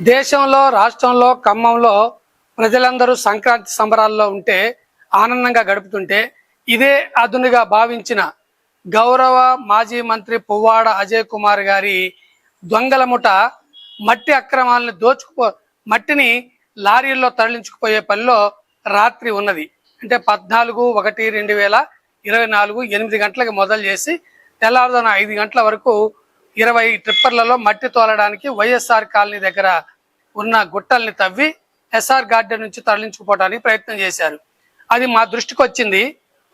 దేశంలో రాష్ట్రంలో ఖమ్మంలో ప్రజలందరూ సంక్రాంతి సంబరాల్లో ఉంటే ఆనందంగా గడుపుతుంటే ఇదే అదునుగా భావించిన గౌరవ మాజీ మంత్రి పువ్వాడ అజయ్ కుమార్ గారి దొంగల ముఠ మట్టి అక్రమాలను దోచుకుపో మట్టిని లారీల్లో తరలించుకుపోయే పనిలో రాత్రి ఉన్నది. అంటే పద్నాలుగు ఒకటి రెండు వేల ఇరవై నాలుగు ఎనిమిది గంటలకు మొదలు చేసి తెల్లారుజామున ఐదు గంటల వరకు ఇరవై ట్రిప్పర్లలో మట్టి తోలడానికి వైఎస్ఆర్ కాలనీ దగ్గర ఉన్న గుట్టల్ని తవ్వి ఎస్ఆర్ గార్డెన్ నుంచి తరలించుకుపోవడానికి ప్రయత్నం చేశారు. అది మా దృష్టికి వచ్చింది.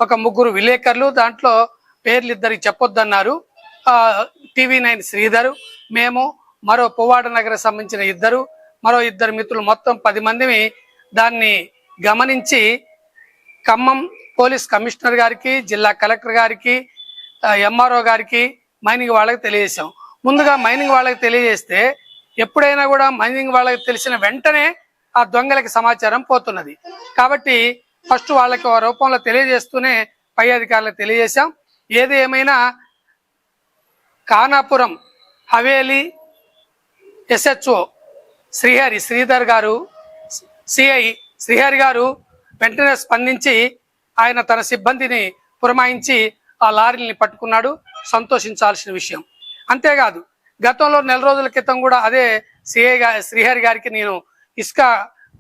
ఒక ముగ్గురు విలేకరులు దాంట్లో పేర్లు ఇద్దరికి చెప్పొద్దన్నారు టీవీ నైన్ శ్రీధర్ మేము మరో పువ్వాడ నగరం సంబంధించిన ఇద్దరు మరో ఇద్దరు మిత్రులు మొత్తం పది మందిని దాన్ని గమనించి ఖమ్మం పోలీస్ కమిషనర్ గారికి జిల్లా కలెక్టర్ గారికి ఎంఆర్ఓ గారికి మైనింగ్ వాళ్ళకి తెలియజేశాం. ముందుగా మైనింగ్ వాళ్ళకి తెలియజేస్తే ఎప్పుడైనా కూడా మైనింగ్ వాళ్ళకి తెలిసిన వెంటనే ఆ దొంగలకి సమాచారం పోతున్నది. కాబట్టి ఫస్ట్ వాళ్ళకి ఆ రూపంలో తెలియజేస్తూనే పై అధికారులకు తెలియజేశాం. ఏది ఏమైనా కానాపురం హవేలీ ఎస్హెచ్ఓ శ్రీహరి శ్రీధర్ గారు సిఐ శ్రీహరి గారు వెంటనే స్పందించి ఆయన తన సిబ్బందిని పురమాయించి ఆ లారీని పట్టుకున్నాడు. సంతోషించాల్సిన విషయం. అంతేకాదు గతంలో నెల రోజుల క్రితం కూడా అదే సిఐ శ్రీహరి గారికి నేను ఇసుక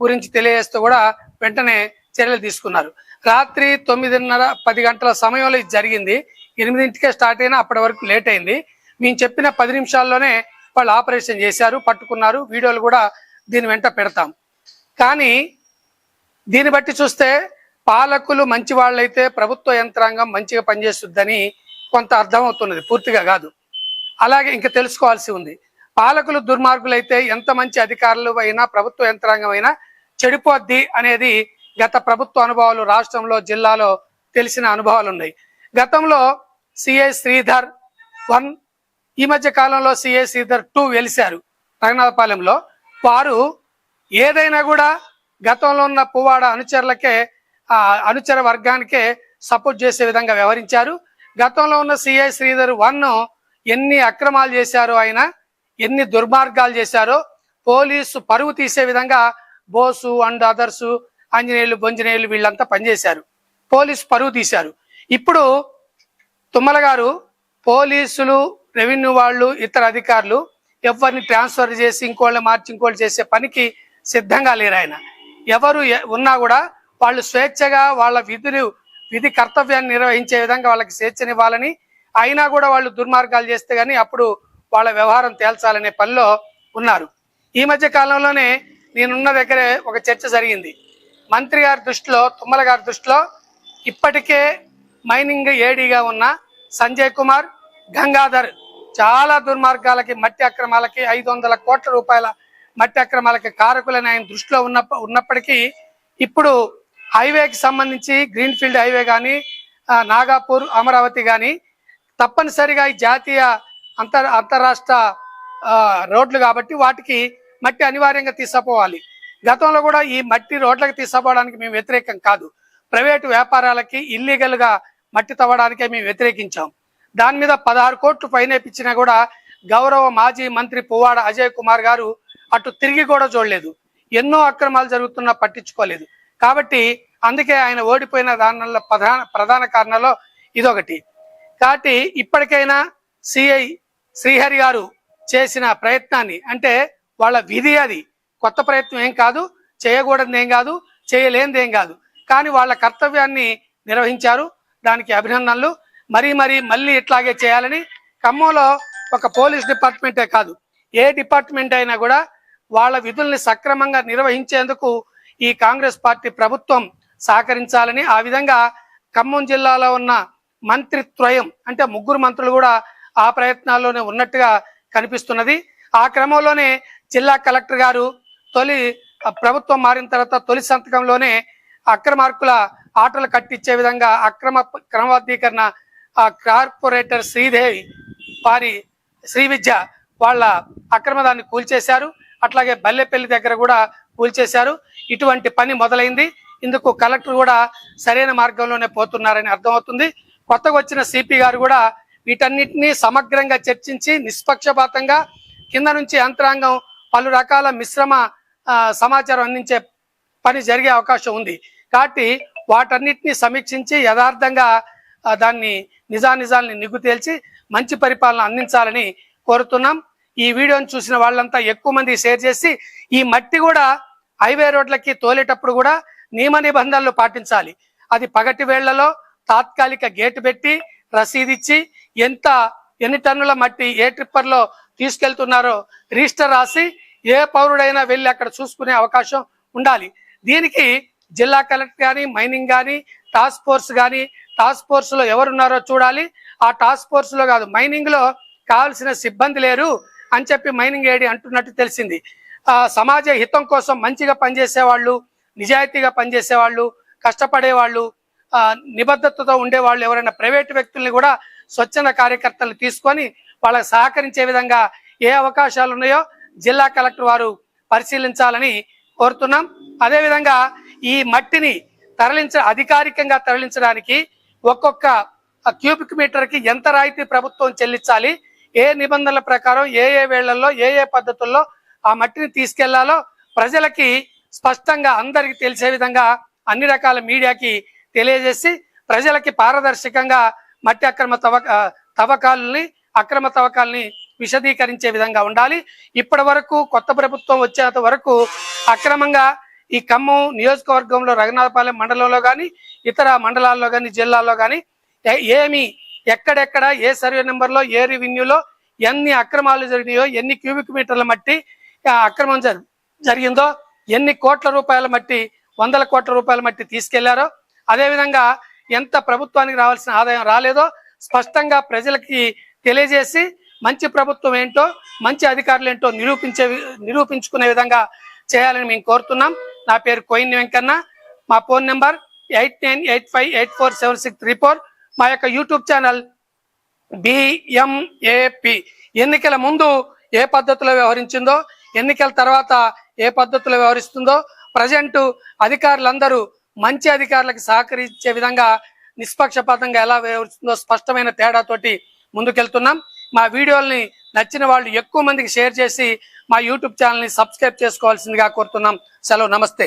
గురించి తెలియజేస్తూ కూడా వెంటనే చర్యలు తీసుకున్నారు. రాత్రి తొమ్మిదిన్నర పది గంటల సమయంలో ఇది జరిగింది. ఎనిమిదింటికే స్టార్ట్ అయినా అప్పటి వరకు లేట్ అయింది. మేము చెప్పిన పది నిమిషాల్లోనే వాళ్ళు ఆపరేషన్ చేశారు పట్టుకున్నారు. వీడియోలు కూడా దీని వెంట పెడతాం. కానీ దీన్ని బట్టి చూస్తే పాలకులు మంచి వాళ్ళైతే ప్రభుత్వ యంత్రాంగం మంచిగా పనిచేస్తుందని కొంత అర్థమవుతున్నది పూర్తిగా కాదు. అలాగే ఇంకా తెలుసుకోవాల్సి ఉంది. పాలకులు దుర్మార్గులైతే ఎంత మంచి అధికారులు అయినా ప్రభుత్వ యంత్రాంగం అయినా చెడిపోద్ది అనేది గత ప్రభుత్వ అనుభవాలు రాష్ట్రంలో జిల్లాలో తెలిసిన అనుభవాలు ఉన్నాయి. గతంలో సిఐ శ్రీధర్ వన్ ఈ మధ్య కాలంలో సిఐ శ్రీధర్ టూ వెలిశారు రంగనాథపాలెంలో. వారు ఏదైనా కూడా గతంలో ఉన్న పువ్వాడ అనుచరులకే ఆ అనుచర వర్గానికే సపోర్ట్ చేసే విధంగా వ్యవహరించారు. గతంలో ఉన్న సిఐ శ్రీధర్ వన్ ఎన్ని అక్రమాలు చేశారో ఆయన ఎన్ని దుర్మార్గాలు చేశారో పోలీసు పరువు తీసే విధంగా బోసు అండ్ అదర్స్ ఆంజనేయులు బొంజనేయులు వీళ్ళంతా పనిచేశారు. పోలీసు పరువు తీశారు. ఇప్పుడు తుమ్మల గారు పోలీసులు రెవెన్యూ వాళ్ళు ఇతర అధికారులు ఎవరిని ట్రాన్స్ఫర్ చేసి ఇంకోళ్ళని మార్చి ఇంకోళ్ళు చేసే పనికి సిద్ధంగా లేరు ఆయన. ఎవరు ఉన్నా కూడా వాళ్ళు స్వేచ్ఛగా వాళ్ళ విధులు విధి కర్తవ్యాన్ని నిర్వహించే విధంగా వాళ్ళకి స్వేచ్ఛనివ్వాలని. అయినా కూడా వాళ్ళు దుర్మార్గాలు చేస్తే గానీ అప్పుడు వాళ్ళ వ్యవహారం తేల్చాలనే పనిలో ఉన్నారు. ఈ మధ్య కాలంలోనే నేనున్న దగ్గరే ఒక చర్చ జరిగింది. మంత్రి గారి దృష్టిలో తుమ్మల గారి దృష్టిలో ఇప్పటికే మైనింగ్ ఏడీగా ఉన్న సంజయ్ కుమార్ గంగాధర్ చాలా దుర్మార్గాలకి మట్టి అక్రమాలకి ఐదు వందల కోట్ల రూపాయల మట్టి అక్రమాలకి కారకులని ఆయన దృష్టిలో ఉన్న ఉన్నప్పటికీ ఇప్పుడు హైవేకి సంబంధించి గ్రీన్ ఫీల్డ్ హైవే కానీ నాగాపూర్ అమరావతి కానీ తప్పనిసరిగా ఈ జాతీయ అంతర్ అంతరాష్ట్ర రోడ్లు కాబట్టి వాటికి మట్టి అనివార్యంగా తీసుకుపోవాలి. గతంలో కూడా ఈ మట్టి రోడ్లకు తీసుకుపోవడానికి మేము వ్యతిరేకం కాదు. ప్రైవేటు వ్యాపారాలకి ఇల్లీగల్గా మట్టి తవ్వడానికే మేము వ్యతిరేకించాం. దాని మీద పదహారు కోట్లు పైన వేయించినా కూడా గౌరవ మాజీ మంత్రి పువ్వాడ అజయ్ కుమార్ గారు అటు తిరిగి కూడా చూడలేదు. ఎన్నో అక్రమాలు జరుగుతున్నా పట్టించుకోలేదు. కాబట్టి అందుకే ఆయన ఓడిపోయిన దానిలో ప్రధాన ప్రధాన కారణాల్లో ఇదొకటి. కాబట్టి ఇప్పటికైనా సిఐ శ్రీహరి గారు చేసిన ప్రయత్నాన్ని అంటే వాళ్ళ విధి అది. కొత్త ప్రయత్నం ఏం కాదు చేయకూడదు ఏం కాదు చేయలేనిది ఏం కాదు. కానీ వాళ్ళ కర్తవ్యాన్ని నిర్వహించారు. దానికి అభినందనలు. మరీ మరీ మళ్ళీ ఇట్లాగే చేయాలని ఖమ్మంలో ఒక పోలీస్ డిపార్ట్మెంటే కాదు. ఏ డిపార్ట్మెంట్ అయినా కూడా వాళ్ళ విధుల్ని సక్రమంగా నిర్వహించేందుకు ఈ కాంగ్రెస్ పార్టీ ప్రభుత్వం సహకరించాలని ఆ విధంగా ఖమ్మం జిల్లాలో ఉన్న మంత్రిత్వయం అంటే ముగ్గురు మంత్రులు కూడా ఆ ప్రయత్నాల్లోనే ఉన్నట్టుగా కనిపిస్తున్నది. ఆ క్రమంలోనే జిల్లా కలెక్టర్ గారు తొలి ప్రభుత్వం మారిన తర్వాత తొలి సంతకంలోనే అక్రమార్కుల ఆటలు కట్టించే విధంగా అక్రమ క్రమబద్ధీకరణ ఆ కార్పొరేటర్ శ్రీదేవి వారి శ్రీ విద్య వాళ్ళ అక్రమదాన్ని కూల్చేశారు. అట్లాగే బల్లెపల్లి దగ్గర కూడా కూల్చేశారు. ఇటువంటి పని మొదలైంది. ఇందుకు కలెక్టర్ కూడా సరైన మార్గంలోనే పోతున్నారని అర్థమవుతుంది. కొత్తగా వచ్చిన సిపి గారు కూడా వీటన్నిటినీ సమగ్రంగా చర్చించి నిష్పక్షపాతంగా కింద నుంచి యంత్రాంగం పలు రకాల మిశ్రమ సమాచారం అందించే పని జరిగే అవకాశం ఉంది. కాబట్టి వాటన్నిటిని సమీక్షించి యథార్థంగా దాన్ని నిజానిజాలని నిగ్గు తేల్చి మంచి పరిపాలన అందించాలని కోరుతున్నాం. ఈ వీడియోని చూసిన వాళ్ళంతా ఎక్కువ మంది షేర్ చేసి ఈ మట్టి కూడా హైవే రోడ్లకి తోలేటప్పుడు కూడా నియమ నిబంధనలు పాటించాలి. అది పగటి వేళ్ళలో తాత్కాలిక గేటు పెట్టి రసీదిచ్చి ఎంత ఎన్ని టన్నుల మట్టి ఏ ట్రిప్పర్లో తీసుకెళ్తున్నారో రిజిస్టర్ రాసి ఏ పౌరుడైనా వెళ్ళి అక్కడ చూసుకునే అవకాశం ఉండాలి. దీనికి జిల్లా కలెక్టర్ కానీ మైనింగ్ కానీ టాస్క్ ఫోర్స్ కానీ టాస్క్ ఫోర్స్లో ఎవరున్నారో చూడాలి. ఆ టాస్క్ ఫోర్స్లో కాదు మైనింగ్లో కావాల్సిన సిబ్బంది లేరు. అని చెప్పి మైనింగ్ ఏడి అంటున్నట్టు తెలిసింది. సమాజ హితం కోసం మంచిగా పనిచేసే వాళ్ళు నిజాయితీగా పనిచేసే వాళ్ళు కష్టపడే వాళ్ళు నిబద్ధతతో ఉండే వాళ్ళు ఎవరైనా ప్రైవేట్ వ్యక్తుల్ని కూడా స్వచ్ఛంద కార్యకర్తలు తీసుకొని వాళ్ళకి సహకరించే విధంగా ఏ అవకాశాలు ఉన్నాయో జిల్లా కలెక్టర్ వారు పరిశీలించాలని కోరుతున్నాం. అదేవిధంగా ఈ మట్టిని తరలించ అధికారికంగా తరలించడానికి ఒక్కొక్క క్యూబిక్ మీటర్కి ఎంత రాయితీ ప్రభుత్వం చెల్లించాలి ఏ నిబంధనల ప్రకారం ఏ ఏ వేళ్ళలో ఏ ఏ పద్ధతుల్లో ఆ మట్టిని తీసుకెళ్ళాలో ప్రజలకి స్పష్టంగా అందరికి తెలిసే విధంగా అన్ని రకాల మీడియాకి తెలియజేసి ప్రజలకి పారదర్శకంగా మట్టి అక్రమ తవ్వక తవ్వకాలని అక్రమ తవ్వకాలని విశదీకరించే విధంగా ఉండాలి. ఇప్పటి వరకు కొత్త ప్రభుత్వం వచ్చేంత వరకు అక్రమంగా ఈ ఖమ్మం నియోజకవర్గంలో రఘునాథపాలెం మండలంలో కానీ ఇతర మండలాల్లో కానీ జిల్లాల్లో కానీ ఏమి ఎక్కడెక్కడ ఏ సర్వే నెంబర్లో ఏ రెవెన్యూలో ఎన్ని అక్రమాలు జరిగినాయో ఎన్ని క్యూబిక్ మీటర్ల మట్టి అక్రమం జరి- జరిగిందో ఎన్ని కోట్ల రూపాయల మట్టి వందల కోట్ల రూపాయల మట్టి తీసుకెళ్ళారో అదేవిధంగా ఎంత ప్రభుత్వానికి రావాల్సిన ఆదాయం రాలేదో స్పష్టంగా ప్రజలకి తెలియజేసి మంచి ప్రభుత్వం ఏంటో మంచి అధికారులు ఏంటో నిరూపించే నిరూపించుకునే విధంగా చేయాలని మేము కోరుతున్నాం. నా పేరు కోయిన్ వెంకన్న. మా phone number eight nine eight five eight four seven six three four. మా యొక్క యూట్యూబ్ ఛానల్ బిఎంఏపి ఎన్నికల ముందు ఏ పద్ధతిలో వ్యవహరించిందో ఎన్నికల తర్వాత ఏ పద్ధతిలో వ్యవహరిస్తుందో ప్రజెంట్ అధికారులందరూ మంచి అధికారులకు సహకరించే విధంగా నిష్పక్షపాతంగా ఎలా వ్యవహరిస్తుందో స్పష్టమైన తేడాతోటి ముందుకెళ్తున్నాం. మా వీడియోల్ని నచ్చిన వాళ్ళు ఎక్కువ మందికి షేర్ చేసి మా యూట్యూబ్ ఛానల్ని సబ్స్క్రైబ్ చేసుకోవాల్సిందిగా కోరుతున్నాం. సెలవు. నమస్తే.